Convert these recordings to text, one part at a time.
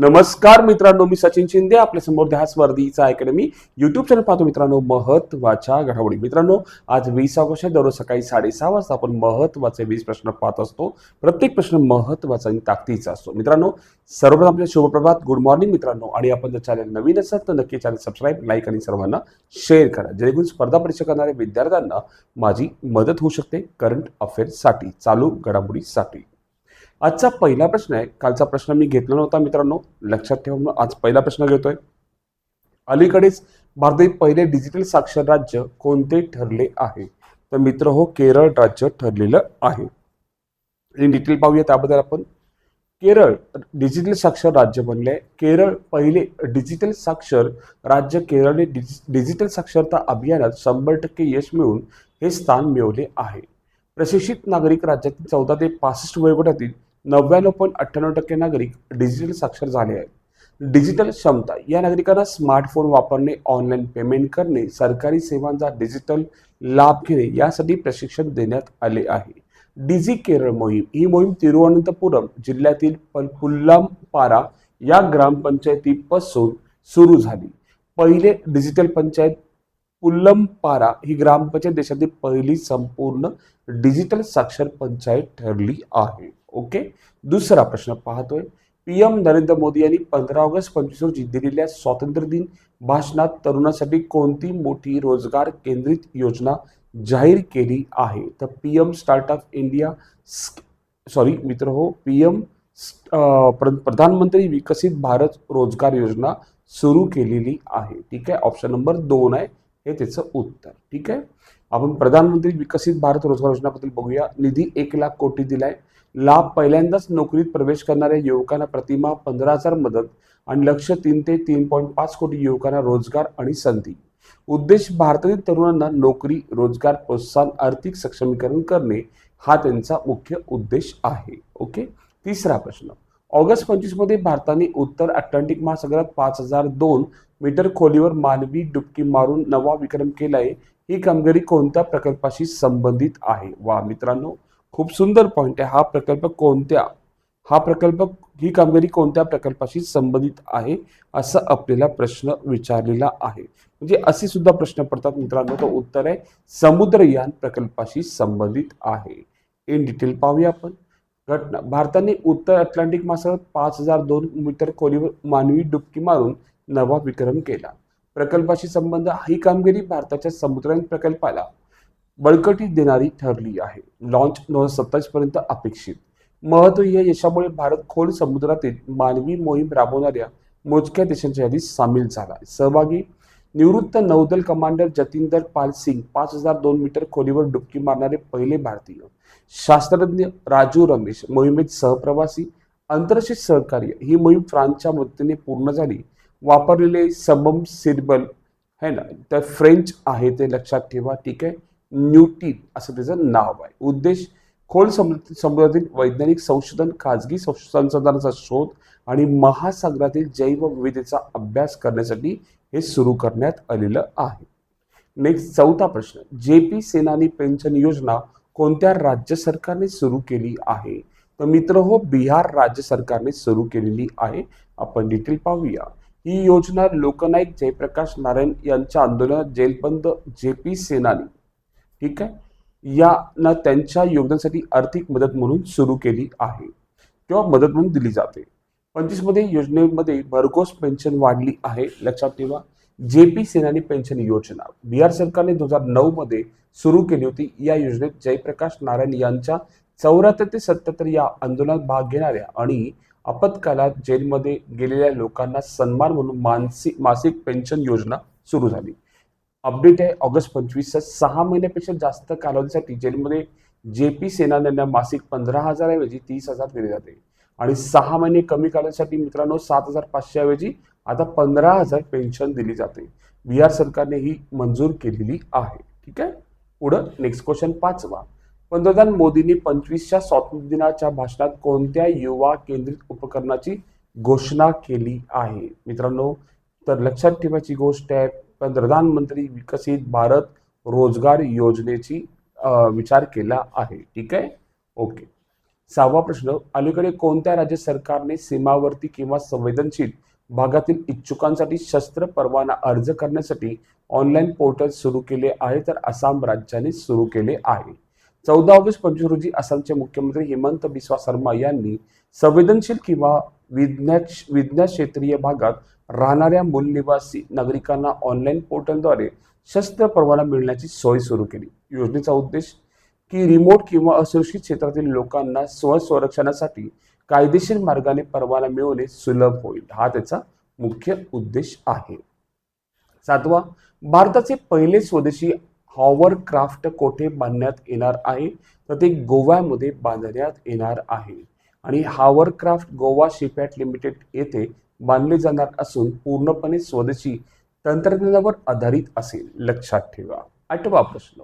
नमस्कार मित्रांनो मी सचिन शिंदे आपल्यासमोर ध्यास वर्दीचा अकॅडमी युट्यूब चॅनल पाहतो मित्रांनो महत्त्वाच्या घडामोडी. मित्रांनो आज वीस ऑगस्ट दररोज सकाळी साडेसहा वाजता आपण महत्त्वाचे वीस प्रश्न पाहत असतो. प्रत्येक प्रश्न महत्त्वाचा आणि ताकदीचा असतो. मित्रांनो सर्वप्रथम आपल्या शुभप्रभात गुड मॉर्निंग मित्रांनो आणि आपण जर चॅनल नवीन असाल तर नक्की चॅनल सबस्क्राईब लाईक आणि सर्वांना शेअर करा. जेणेकरून स्पर्धा परीक्षा करणाऱ्या विद्यार्थ्यांना माझी मदत होऊ शकते करंट अफेअर्ससाठी चालू घडामोडीसाठी. आजचा पहिला प्रश्न आहे. कालचा प्रश्न मी घेतला नव्हता मित्रांनो. लक्षात ठेवा म्हणून आज पहिला प्रश्न घेतोय. अलीकडेच भारतातील पहिले डिजिटल साक्षर राज्य कोणते ठरले आहे? तर मित्र हो केरळ राज्य ठरलेलं आहे. इन डिटेल पाहूया त्याबद्दल आपण. केरळ डिजिटल साक्षर राज्य बनले. आहे केरळ पहिले डिजिटल साक्षर राज्य केरळने डिजि डिजिटल साक्षरता अभियानात शंभर टक्के यश मिळवून हे स्थान मिळवले आहे. प्रशिक्षित नागरिक राज्यातील चौदा ते पासष्ट वयोगटातील नव्याण्णव पॉईंट अठ्ठ्याण्णव टक्के नागरिक डिजिटल साक्षर झाले आहेत. डिजिटल क्षमता या नागरिकांना स्मार्टफोन वापरणे ऑनलाईन पेमेंट करणे सरकारी सेवांचा डिजिटल लाभ घेणे यासाठी प्रशिक्षण देण्यात आले आहे. डिझी केरळ मोहीम ही मोहीम तिरुवनंतपुरम जिल्ह्यातील पल- पुल्लामपारा या ग्रामपंचायतीपासून सुरू झाली. पहिले डिजिटल पंचायत पुल्लमपारा ही ग्रामपंचायत देशातील पहिली संपूर्ण डिजिटल साक्षर पंचायत ठरली आहे. ओके? दुसरा प्रश्न पाहतोय. पी एम नरेंद्र मोदी यांनी पंधरा ऑगस्ट पंचवीस रोजी दिलेल्या स्वातंत्र्य दिन भाषणात तरुणासाठी कोणती मोठी रोजगार केंद्रित योजना जाहीर केली आहे? तर P M startup India sorry मित्र हो पी एम प्रधानमंत्री विकसित भारत रोजगार योजना सुरू केलेली आहे. ठीक आहे? ऑप्शन नंबर दोन आहे. हे त्याचं उत्तर. ठीक आहे? आपण प्रधानमंत्री विकसित भारत रोजगार योजनाबद्दल बघूया. निधी एक लाख कोटी दिलाय. लाभ पहिल्यांदाच नोकरीत प्रवेश करणाऱ्या युवकांना प्रतिमा पंधरा हजार मदत आणि लक्ष तीन ते तीन पॉईंट पाच कोटी युवकांना रोजगार आणि संधी. उद्देश भारतातील तरुणांना नोकरी रोजगार प्रोत्साहन आर्थिक सक्षमीकरण करणे हा त्यांचा मुख्य उद्देश आहे. ओके? तिसरा प्रश्न. ऑगस्ट पंचवीसमध्ये भारताने उत्तर अटलांटिक महासागरात पाच हजार दोन मीटर खोलीवर मानवी डुबकी मारून नवा विक्रम केलाय. ही कामगिरी कोणत्या प्रकल्पाशी संबंधित आहे? वा मित्रांनो खूप सुंदर पॉईंट आहे. हा प्रकल्प कोणत्या? हा प्रकल्प ही कामगिरी कोणत्या प्रकल्पाशी संबंधित आहे? असा आपल्याला प्रश्न विचारलेला आहे. म्हणजे असे सुद्धा प्रश्न पडतात मित्रांनो. तो उत्तर आहे समुद्रयान प्रकल्पाशी संबंधित आहे. इन डिटेल पाहूया आपण. घटना भारताने उत्तर अटलांटिक महासागरात पाच हजार दोन मीटर खोलीवर मानवी डुबकी मारून नवा विक्रम केला. प्रकल्पाशी संबंध ही कामगिरी भारताच्या समुद्रयान प्रकल्पाला बळकटी देणारी ठरली आहे. लॉन्च दोन हजार सत्तावीस पर्यंत अपेक्षित. महत्त्व या यशामुळे भारत खोल समुद्रातील मानवी मोहीम राबवणाऱ्या मोजक्या देशांच्या यादीत सामील झाला आहे. सहभागी निवृत्त नौदल कमांडर जतिंदर पाल सिंग पाच हजार दोन मीटर खोलीवर डुबकी मारणारे पहिले भारतीय. शास्त्रज्ञ राजू रमेश मोहिमेत सहप्रवासी आंतरराष्ट्रीय सहकार्य ही मोहीम फ्रान्सच्या मदतीने पूर्ण झाली. वापरलेले सबम सिरबल है ना? तर फ्रेंच आहे ते लक्षात ठेवा. ठीक आहे? न्यूटीन असं त्याचं नाव आहे. उद्देश खोल समुद्र समुद्रातील वैज्ञानिक संशोधन खाजगी संसाधनाचा शोध आणि महासागरातील जैवविविधतेचा अभ्यास करण्यासाठी हे सुरू करण्यात आलेलं आहे. नेक्स्ट चौथा प्रश्न. जे पी सेनानी पेन्शन योजना कोणत्या राज्य सरकारने सुरू केली आहे? तर मित्र हो बिहार राज्य सरकारने सुरू केलेली आहे. आपण डिटेल पाहूया. ही योजना लोकनायक जयप्रकाश नारायण यांच्या आंदोलनात जेलबंद जे पी सेनानी ठीक आहे? यांना त्यांच्या योगदानासाठी आर्थिक मदत म्हणून सुरू केली आहे. किंवा मदत म्हणून दिली जाते. पंचवीसमध्ये योजनेमध्ये भरघोस पेन्शन वाढली आहे. लक्षात ठेवा. जे पी सेनानी पेन्शन योजना बिहार सरकारने दोन हजार नऊ मध्ये सुरू केली होती. या योजनेत जयप्रकाश नारायण यांच्या चौऱ्याहत्तर ते सत्याहत्तर या आंदोलनात भाग घेणाऱ्या आणि आपत्कालात जेलमध्ये गेलेल्या लोकांना सन्मान म्हणून मानसिक मासिक पेन्शन योजना सुरू झाली. अपडेट आहे ऑगस्ट पंचवीसच्या सहा महिन्यापेक्षा जास्त कालावधीसाठी जेलमध्ये जे पी सेनान्यांना मासिक पंधरा हजाराऐवजी तीस हजार दिले जाते. आणि सहा महिने कमी कालावधीसाठी मित्रांनो सात हजार पाचशे ऐवजी आता पंधरा हजार पेन्शन दिली जाते. बिहार सरकारने ही मंजूर केलेली आहे. ठीक आहे? पुढं नेक्स्ट क्वेश्चन पाचवा. पंतप्रधान मोदींनी पंचवीसच्या स्वातंत्र्य दिनाच्या भाषणात कोणत्या युवा केंद्रित उपकरणाची घोषणा केली आहे? मित्रांनो तर लक्षात ठेवायची गोष्ट आहे प्रधानमंत्री विकसित भारत रोजगार योजनेची विचार केला आहे. ठीक आहे? ओके. सहावा प्रश्न अलीकडे कोणत्या राज्य सरकारने सीमावर्ती किंवा संवेदनशील भागातील इच्छुकांसाठी शस्त्र परवाना अर्ज करण्यासाठी ऑनलाईन पोर्टल सुरू केले आहे? तर आसाम राज्याने सुरू केले आहे. चौदा ऑगस्ट पंचवीस रोजी आसामचे मुख्यमंत्री हेमंत बिस्वा शर्मा यांनी संवेदनशील किंवा विज्ञान विज्ञान क्षेत्रीय भागात राहणाऱ्या मूलनिवासी नागरिकांना ऑनलाईन पोर्टलद्वारे शस्त्र परवाना मिळण्याची सोय सुरू केली. योजनेचा उद्देश की रिमोट किंवा असुरक्षित क्षेत्रातील लोकांना स्वसंरक्षणासाठी कायदेशीर मार्गाने परवाना मिळवणे सुलभ होईल. हा त्याचा मुख्य उद्देश आहे. सातवा भारताचे पहिले स्वदेशी हॉवरक्राफ्ट कोठे बांधण्यात येणार आहे? तर ते गोव्यामध्ये बांधण्यात येणार आहे. आणि हावरक्राफ्ट गोवा शिपॅट लिमिटेड येथे बांधले जाणार असून पूर्णपणे स्वदेशी तंत्रज्ञानावर आधारित असेल. लक्षात ठेवा. आठवा प्रश्न.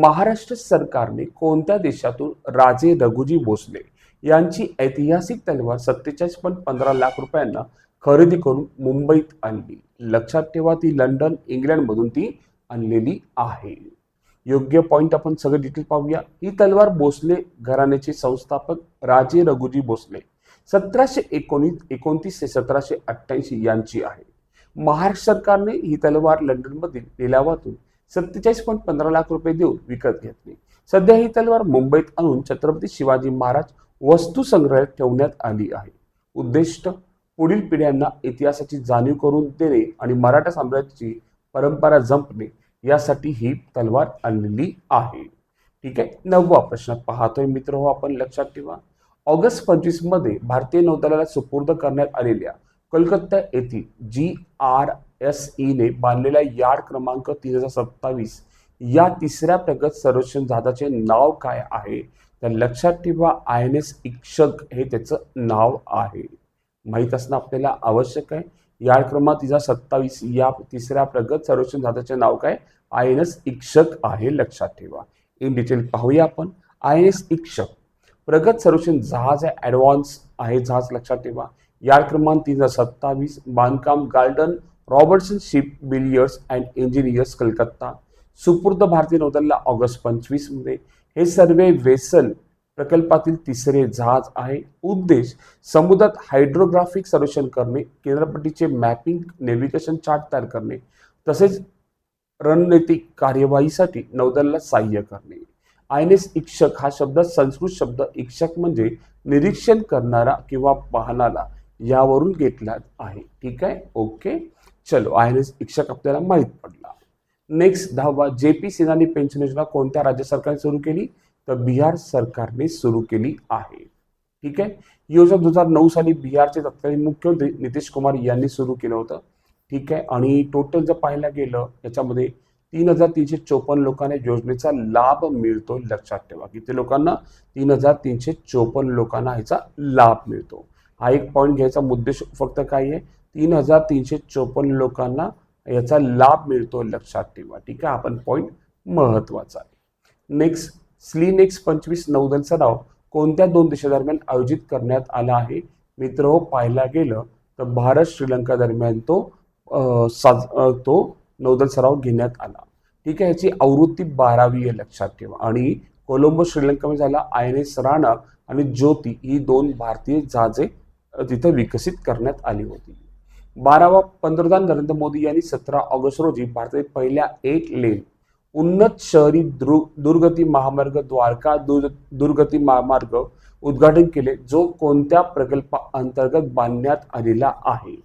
महाराष्ट्र सरकारने कोणत्या देशातून राजे रघुजी भोसले यांची ऐतिहासिक तलवार सत्तेचाळीस पॉईंट पंधरा लाख रुपयांना खरेदी करून मुंबईत आणली? लक्षात ठेवा ती लंडन इंग्लंडमधून ती आणलेली आहे. योग्य पॉईंट आपण सगळं डिटेल पाहूया. ही तलवार भोसले घराण्याचे संस्थापक राजे रघुजी भोसले. सतराशे एकोणीस एकोणतीस ते सतराशे अठ्ठ्याऐंशी यांची आहे. महाराष्ट्र सरकारने ही तलवार लंडनमधील लिलावातून सत्तेचाळीस पॉईंट पंधरा लाख रुपये देऊन विकत घेतली. सध्या ही तलवार मुंबईत आणून छत्रपती शिवाजी महाराज वस्तू संग्रहालयात ठेवण्यात आली आहे. उद्दिष्ट पुढील पिढ्यांना इतिहासाची जाणीव करून देणे आणि मराठा साम्राज्याची परंपरा जपणे यासाठी ही तलवार आणलेली आहे. ठीक आहे? नववा प्रश्न पाहतोय मित्र हो आपण लक्षात ठेवा. ऑगस्ट पंचवीसमध्ये भारतीय नौदलाला सुपूर्द करण्यात आलेल्या कोलकाता येथील जी आर एस ईने बांधलेला यार्ड क्रमांक तीन हजार सत्तावीस या तिसऱ्या प्रगत संरक्षण जहाजाचे नाव काय आहे? तर लक्षात ठेवा आय एन एस इक्षक हे त्याचं नाव आहे. माहीत असणं आपल्याला आवश्यक आहे. यार्ड क्रमांक तिचा सत्तावीस. या तिसऱ्या प्रगत संरक्षण जहाजाचे नाव काय? आय एन एस इक्षक आहे. लक्षात ठेवा. इन डिटेल पाहूया आपण. आय एन एस इक्षक प्रगत संरक्षण जहाज आहे. ॲडव्हान्स आहे. जहाज लक्षात ठेवा. यार्ड क्रमांक तीन हजार सत्तावीस. बांधकाम garden Robertson ship builders and engineers Calcutta. सुपूर्द भारतीय नौदलला ऑगस्ट पंचवीसमध्ये. हे सर्वे वेसल प्रकल्पातील तिसरे जहाज आहे. उद्देश समुद्रात हायड्रोग्राफिक सर्वेक्षण करणे केंद्रपट्टीचे मॅपिंग नेव्हिगेशन चार्ट तयार करणे तसेच रणनीतिक कार्यवाहीसाठी नौदलाला सहाय्य करणे. आय एन एस इक्षक हा शब्द संस्कृत शब्द इक्षक म्हणजे निरीक्षण करणारा किंवा पाहणारा यावरून घेतला आहे. ठीक आहे? ओके. चलो आय एन एस इक्षक आपल्याला माहीत पडला. नेक्स्ट दहावा जे पी सेनानी पेन्शन योजना कोणत्या राज्य सरकारने सुरू केली? तर बिहार सरकारने सुरू केली आहे. ठीक आहे? ही योजना दोन हजार नऊ साली बिहारचे तत्कालीन मुख्यमंत्री नितीश कुमार यांनी सुरू केलं होतं. ठीक आहे? आणि टोटल जर पाहायला गेलं याच्यामध्ये तीन हजार तीनशे चोपन्न लोकांना योजनेचा लाभ मिळतो लक्षात ठेवा. किती लोकांना? तीन हजार तीनशे चोपन्न लोकांना ह्याचा लाभ मिळतो. हा एक पॉईंट घ्यायचा उद्देश फक्त काय आहे? तीन हजार तीनशे चोपन्न लोकांना याचा लाभ मिळतो लक्षात ठेवा. ठीक आहे? आपण पॉईंट महत्त्वाचा आहे. नेक्स्ट स्लीनेक्स पंचवीस नौदल सराव कोणत्या दोन देशादरम्यान आयोजित करण्यात आला आहे? मित्र हो पाहायला गेलं तर भारत श्रीलंका दरम्यान तो साज तो नौदल सराव घेण्यात आला. ठीक आहे याची आवृत्ती बारावी आहे लक्षात ठेवा. आणि कोलंबो श्रीलंकामध्ये झाला आय एन एस राणा आणि ज्योती ही दोन भारतीय जहाजे तिथं विकसित करण्यात आली होती. बारावा पंतप्रधान नरेंद्र मोदी यांनी सतरा ऑगस्ट रोजी भारतातील पहिल्या एट लेन उन्नत शहरी द्रु दुर्गती महामार्ग द्वारका दुर दुर्गती महामार्ग उद्घाटन केले जो कोणत्या प्रकल्पाअंतर्गत बांधण्यात आलेला आहे?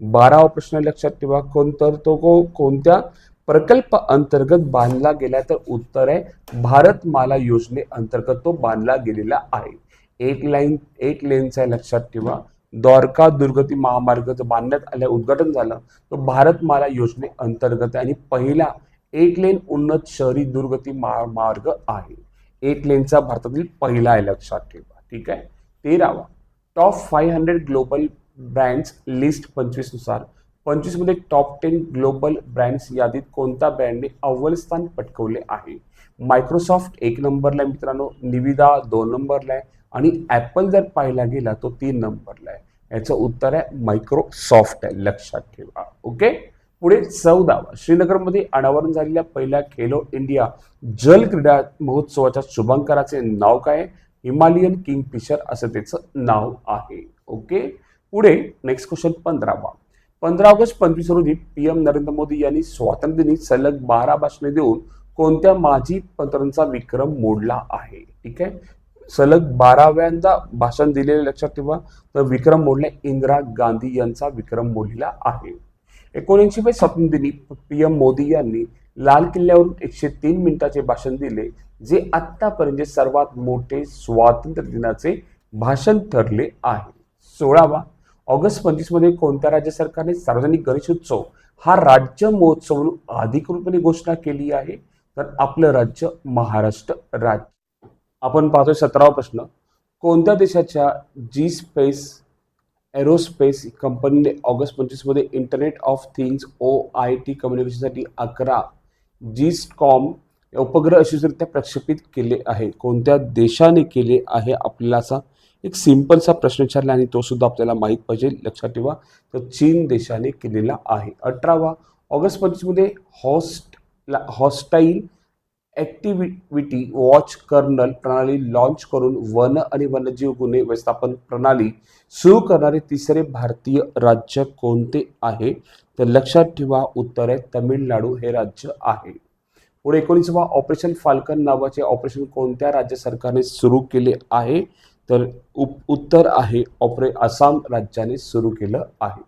बारावा प्रश्न लक्षात ठेवा कोणतर तो को कोणत्या प्रकल्प अंतर्गत बांधला गेला तर उत्तर आहे भारतमाला योजने अंतर्गत तो बांधला गेलेला आहे. एक लाईन एक लेनचा आहे लक्षात ठेवा द्वारका दुर्गती महामार्ग जो बांधण्यात आल्या उद्घाटन झालं तो भारतमाला योजने अंतर्गत आहे. आणि पहिला एक लेन उन्नत शहरी दुर्गती महामार्ग आहे. एक लेनचा भारतातील पहिला आहे लक्षात ठेवा. ठीक आहे? तेरावा. Top five hundred global brands list पंचवीसनुसार. पंचवीसमध्ये टॉप टेन ग्लोबल ब्रँड्स यादीत कोणत्या ब्रँडने अव्वल स्थान पटकवले आहे? मायक्रोसॉफ्ट एक नंबरला आहे मित्रांनो. निविदा दोन नंबरला आहे. आणि ॲपल जर पाहिला गेला तो तीन नंबरला आहे. याचं उत्तर आहे मायक्रोसॉफ्ट आहे लक्षात ठेवा. ओके? पुढे चौदावा श्रीनगरमध्ये अनावरण झालेल्या पहिल्या खेलो इंडिया जल क्रीडा महोत्सवाच्या शुभांकराचे नाव काय? हिमालयन किंगफिशर असं त्याचं नाव आहे. ओके? पुढे नेक्स्ट क्वेश्चन पंधरावा. पंधरा ऑगस्ट पंचवीस रोजी पी एम नरेंद्र मोदी यांनी स्वातंत्र्यदिनी सलग बारा भाषणे देऊन कोणत्या माजी पंतप्रधानांचा विक्रम मोडला आहे? ठीक आहे? सलग बाराव्यांदा भाषण दिलेले लक्षात ठेवा. तर विक्रम मोडले इंदिरा गांधी यांचा विक्रम मोडलेला आहे. एकोणऐंशी स्वातंत्र्यदिनी पी एम मोदी यांनी लाल किल्ल्यावरून एकशे तीन मिनिटाचे भाषण दिले जे आत्तापर्यंत सर्वात मोठे स्वातंत्र्य दिनाचे भाषण ठरले आहे. सोळावा ऑगस्ट पंचवीसमध्ये कोणत्या राज्य सरकारने सार्वजनिक गणेशोत्सव हा राज्य महोत्सव म्हणून अधिकृतपणे घोषणा केली आहे? तर आपलं राज्य महाराष्ट्र राज्य. आपण पाहतोय सतरावा प्रश्न. कोणत्या देशाच्या जी स्पेस एरोस्पेस कंपनीने August पंचवीसमध्ये internet of things O I T कम्युनिकेशनसाठी अकरा जीस्कॉम उपग्रह यशस्वीरित्या प्रक्षेपित केले आहे कोणत्या देशाने केले आहे? आपल्याला असा एक सिंपलसा प्रश्न विचारला आणि तो सुद्धा आपल्याला माहीत पाहिजे. लक्षात ठेवा तर चीन देशाने केलेला आहे. अठरावा August पंचवीसमध्ये host hostile activity watch kernel प्रणाली लॉन्च करून वन आणि वन्यजीव गुन्हे व्यवस्थापन प्रणाली सुरू करणारे तिसरे भारतीय राज्य कोणते आहे? तर लक्षात ठेवा उत्तर आहे तमिळनाडू हे राज्य आहे. पुढे एकोणीसवा ऑपरेशन फाल्कन नावाचे ऑपरेशन कोणत्या राज्य सरकारने सुरू केले आहे? तर उप उत्तर आहे ऑपरे आसाम राज्याने सुरू केलं आहे.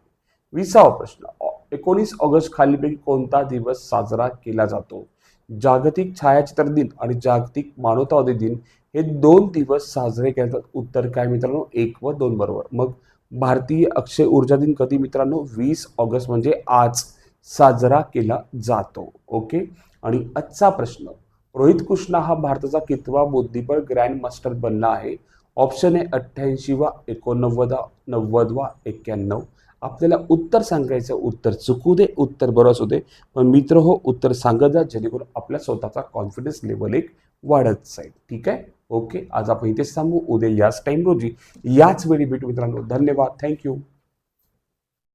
विसावा प्रश्न एकोणीस ऑगस्ट खालीपैकी कोणता दिवस साजरा केला जातो? जागतिक छायाचित्र दिन आणि जागतिक मानवतावादी दिन हे दोन दिवस साजरे केले जातात उत्तर काय मित्रांनो? एक व दोन बरोबर. मग भारतीय अक्षय ऊर्जा दिन कधी मित्रांनो? वीस ऑगस्ट म्हणजे आज साजरा केला जातो. ओके? आणि आजचा प्रश्न. रोहित कृष्णा हा भारताचा कितवा बुद्धिबळ ग्रँड मास्टर बनला आहे? ऑप्शन आहे अठ्ठ्याऐंशी वा एकोणनव्वदा नव्वदवा एक्क्याण्णव. आपल्याला उत्तर सांगायचं उत्तर चुकू दे उत्तर बरोबर असू दे. पण मित्र हो उत्तर सांगत जा जेणेकरून आपल्या स्वतःचा कॉन्फिडन्स लेवल एक वाढत जाईल. ठीक आहे? ओके आज आपण इथेच थांबू. उद्या याच टाईम रोजी याच वेळी भेटू मित्रांनो. धन्यवाद. थँक्यू